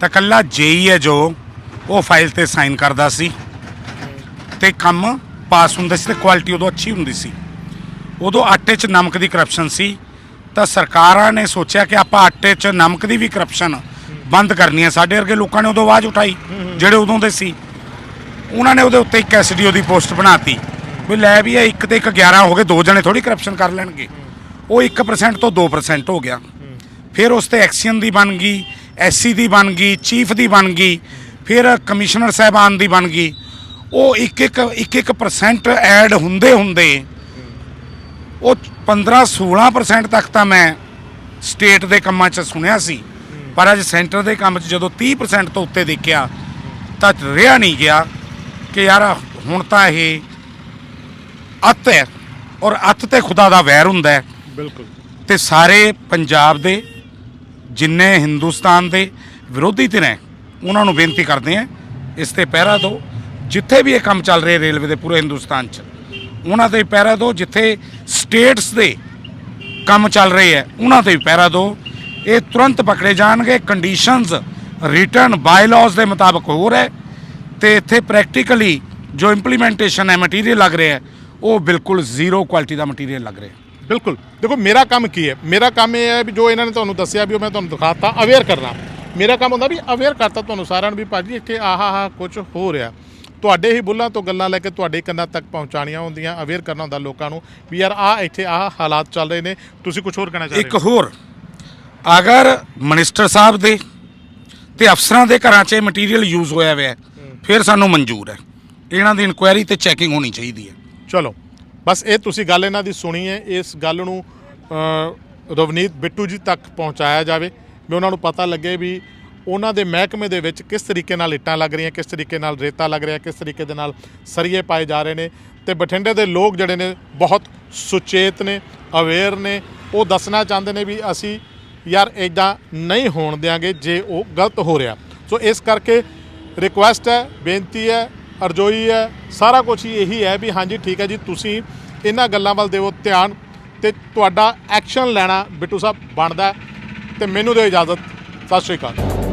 ਤਾਂ ਕੱਲਾ ਜੇਈ ਹੈ ਜੋ ਉਹ ਫਾਈਲ ਤੇ ਸਾਈਨ ਕਰਦਾ ਸੀ। ਤੇ ਕੰਮ ਪਾਸ ਹੁੰਦਾ ਸੀ ਤੇ ਕੁਆਲਿਟੀ ਉਦੋਂ ਅੱਛੀ ਹੁੰਦੀ ਸੀ। ਉਦੋਂ ਆਟੇ 'ਚ ਨਮਕ ਦੀ ਕਰਪਸ਼ਨ ਸੀ। ਤਾਂ ਸਰਕਾਰਾਂ ਨੇ ਸੋਚਿਆ ਕਿ ਆਪਾਂ ਆਟੇ 'ਚ ਨਮਕ ਦੀ ਵੀ ਕਰਪਸ਼ਨ ਬੰਦ ਕਰਨੀ ਹੈ। ਸਾਡੇ ਵਰਗੇ ਲੋਕਾਂ ਨੇ ਉਦੋਂ ਆਵਾਜ਼ ਉਠਾਈ, ਜਿਹੜੇ ਉਦੋਂ ਦੇ ਸੀ। ਉਹਨਾਂ ਨੇ ਉਹਦੇ ਉੱਤੇ ਇੱਕ ਐਸਡੀਓ ਦੀ ਪੋਸਟ ਬਣਾਤੀ ਵੀ ਲੈ ਵੀ ਇਹ ਇੱਕ ਤੇ ਇੱਕ 11 ਹੋ ਗਏ, ਦੋ ਜਣੇ ਥੋੜੀ ਕਰਪਸ਼ਨ ਕਰ ਲੈਣਗੇ। ਉਹ 1% ਤੋਂ 2% ਹੋ ਗਿਆ। ਫਿਰ ਉਸ ਤੇ ਐਕਸੀਅਨ ਦੀ ਬਣ ਗਈ ਐਸਸੀ ਦੀ ਬਣ ਗਈ ਚੀਫ ਦੀ ਬਣ ਗਈ, ਫਿਰ ਕਮਿਸ਼ਨਰ ਸਾਹਿਬਾਨ ਦੀ ਬਣ ਗਈ। ਉਹ ਇੱਕ ਇੱਕ ਇੱਕ ਇੱਕ ਪਰਸੈਂਟ ਐਡ ਹੁੰਦੇ ਹੁੰਦੇ ਉਹ 15 16% ਤੱਕ ਤਾਂ ਮੈਂ ਸਟੇਟ ਦੇ ਕੰਮਾਂ 'ਚ ਸੁਣਿਆ ਸੀ। ਪਰ ਅੱਜ ਸੈਂਟਰ ਦੇ ਕੰਮ 'ਚ ਜਦੋਂ 30% ਤੋਂ ਉੱਤੇ ਦੇਖਿਆ ਤਾਂ ਰਿਹਾ ਨਹੀਂ ਗਿਆ ਕਿ ਯਾਰ ਹੁਣ ਤਾਂ ਇਹ ਅੱਤ ਹੈ ਔਰ ਅੱਤ ਤੇ ਖੁਦਾ ਦਾ ਵੈਰ ਹੁੰਦਾ ਹੈ। ਬਿਲਕੁਲ। ਤੇ ਸਾਰੇ ਪੰਜਾਬ ਦੇ ਜਿੰਨੇ ਹਿੰਦੁਸਤਾਨ ਦੇ ਵਿਰੋਧੀ ਧਿਰ ਹੈ ਉਹਨਾਂ ਨੂੰ ਬੇਨਤੀ ਕਰਦੇ ਹਾਂ ਇਸ ਤੇ ਪਹਿਰਾ ਦਿਓ। ਜਿੱਥੇ ਵੀ ਇਹ ਕੰਮ ਚੱਲ ਰਿਹਾ ਰੇਲਵੇ ਦੇ ਪੂਰੇ ਹਿੰਦੁਸਤਾਨ 'ਚ ਉਹਨਾਂ ਤੇ ਪਹਿਰਾ ਦਿਓ। ਜਿੱਥੇ ਸਟੇਟਸ ਦੇ ਕੰਮ ਚੱਲ ਰਹੇ ਹੈ ਉਹਨਾਂ ਤੇ ਵੀ ਪਹਿਰਾ ਦਿਓ। ਇਹ ਤੁਰੰਤ ਪਕੜੇ ਜਾਣਗੇ ਕੰਡੀਸ਼ਨਸ ਰਿਟਰਨ ਬਾਇਲਾਜ਼ ਦੇ ਮੁਤਾਬਕ ਹੋ ਰਿਹਾ ਹੈ ਤੇ ਇੱਥੇ ਪ੍ਰੈਕਟੀਕਲੀ ਜੋ ਇੰਪਲੀਮੈਂਟੇਸ਼ਨ ਹੈ ਮਟੀਰੀਅਲ ਲੱਗ ਰਿਹਾ ਹੈ ਉਹ ਬਿਲਕੁਲ ਜ਼ੀਰੋ ਕੁਆਲਿਟੀ ਦਾ ਮਟੀਰੀਅਲ ਲੱਗ ਰਿਹਾ ਹੈ। ਬਿਲਕੁਲ। ਦੇਖੋ ਮੇਰਾ ਕੰਮ ਕੀ ਹੈ? ਮੇਰਾ ਕੰਮ ਇਹ ਹੈ ਵੀ ਜੋ ਇਹਨਾਂ ਨੇ ਤੁਹਾਨੂੰ ਦੱਸਿਆ ਵੀ ਉਹ ਮੈਂ ਤੁਹਾਨੂੰ ਦਿਖਾਤਾ ਅਵੇਅਰ ਕਰਨਾ। ਮੇਰਾ ਕੰਮ ਹੁੰਦਾ ਵੀ ਅਵੇਅਰ ਕਰਤਾ ਤੁਹਾਨੂੰ ਸਾਰਿਆਂ ਨੂੰ ਵੀ ਭਾਜੀ ਇੱਥੇ ਆਹ ਆਹ ਕੁਝ ਹੋ ਰਿਹਾ। ਤੁਹਾਡੇ ਹੀ ਬੁੱਲਾਂ ਤੋਂ ਗੱਲਾਂ ਲੈ ਕੇ ਤੁਹਾਡੇ ਕੰਨਾਂ ਤੱਕ ਪਹੁੰਚਾਣੀਆਂ ਹੁੰਦੀਆਂ ਅਵੇਅਰ ਕਰਨਾ ਹੁੰਦਾ ਲੋਕਾਂ ਨੂੰ ਵੀ ਯਾਰ ਆਹ ਇੱਥੇ ਆਹ ਹਾਲਾਤ ਚੱਲ ਰਹੇ ਨੇ ਤੁਸੀਂ ਕੁਝ ਹੋਰ ਕਹਿਣਾ ਚਾਹ ਰਹੇ ਇੱਕ ਹੋਰ ਅਗਰ ਮਿਨਿਸਟਰ ਸਾਹਿਬ ਦੇ ਤੇ ਅਫਸਰਾਂ ਦੇ ਘਰਾਂ 'ਚ ਇਹ ਮਟੀਰੀਅਲ ਯੂਜ਼ ਹੋਇਆ ਹੋਇਆ ਹੈ, ਫਿਰ ਸਾਨੂੰ ਮਨਜ਼ੂਰ ਹੈ। ਇਹਨਾਂ ਦੀ ਇਨਕੁਆਇਰੀ ਤੇ ਚੈਕਿੰਗ ਹੋਣੀ ਚਾਹੀਦੀ ਹੈ। ਚਲੋ ਬਸ ਇਹ ਤੁਸੀਂ ਗੱਲ ਇਹਨਾਂ ਦੀ ਸੁਣੀ ਹੈ। ਇਸ ਗੱਲ ਨੂੰ ਅ, ਰਵਨੀਤ ਬਿੱਟੂ ਜੀ ਤੱਕ ਪਹੁੰਚਾਇਆ ਜਾਵੇ। ਵੀ ਉਹਨਾਂ ਨੂੰ ਪਤਾ ਲੱਗੇ ਵੀ ਉਹਨਾਂ ਦੇ ਮਹਿਕਮੇ ਦੇ ਵਿੱਚ ਕਿਸ ਤਰੀਕੇ ਨਾਲ ਇੱਟਾਂ ਲੱਗ ਰਹੀਆਂ ਕਿਸ ਤਰੀਕੇ ਨਾਲ ਰੇਤਾ ਲੱਗ ਰਿਹਾ ਕਿਸ ਤਰੀਕੇ ਦੇ ਨਾਲ ਸਰੀਏ ਪਾਏ ਜਾ ਰਹੇ ਨੇ। ਤੇ ਬਠਿੰਡੇ ਦੇ ਲੋਕ ਜਿਹੜੇ ਨੇ ਬਹੁਤ ਸੁਚੇਤ ਨੇ ਅਵੇਅਰ ਨੇ। ਉਹ ਦੱਸਣਾ ਚਾਹੁੰਦੇ ਨੇ ਵੀ ਅਸੀਂ ਯਾਰ ਇਦਾਂ ਨਹੀਂ ਹੋਣ ਦਿਆਂਗੇ ਜੇ ਉਹ ਗਲਤ ਹੋ ਰਿਹਾ ਸੋ ਇਸ ਕਰਕੇ ਰਿਕੁਐਸਟ ਹੈ, ਬੇਨਤੀ ਹੈ, ਅਰਜ਼ੋਈ ਹੈ, ਸਾਰਾ ਕੁਝ ਹੀ ਇਹੀ ਹੈ ਵੀ ਹਾਂਜੀ, ਠੀਕ ਹੈ ਜੀ, ਤੁਸੀਂ ਇਹਨਾਂ ਗੱਲਾਂ ਵੱਲ ਦਿਓ ਧਿਆਨ ਤੇ ਤੁਹਾਡਾ ਐਕਸ਼ਨ ਲੈਣਾ ਬਿੱਟੂ ਸਾਹਿਬ ਬਣਦਾ ਹੈ। ਤੇ ਮੈਨੂੰ ਦਿਓ ਇਜਾਜ਼ਤ ਸਤਿ ਸ਼੍ਰੀ ਅਕਾਲ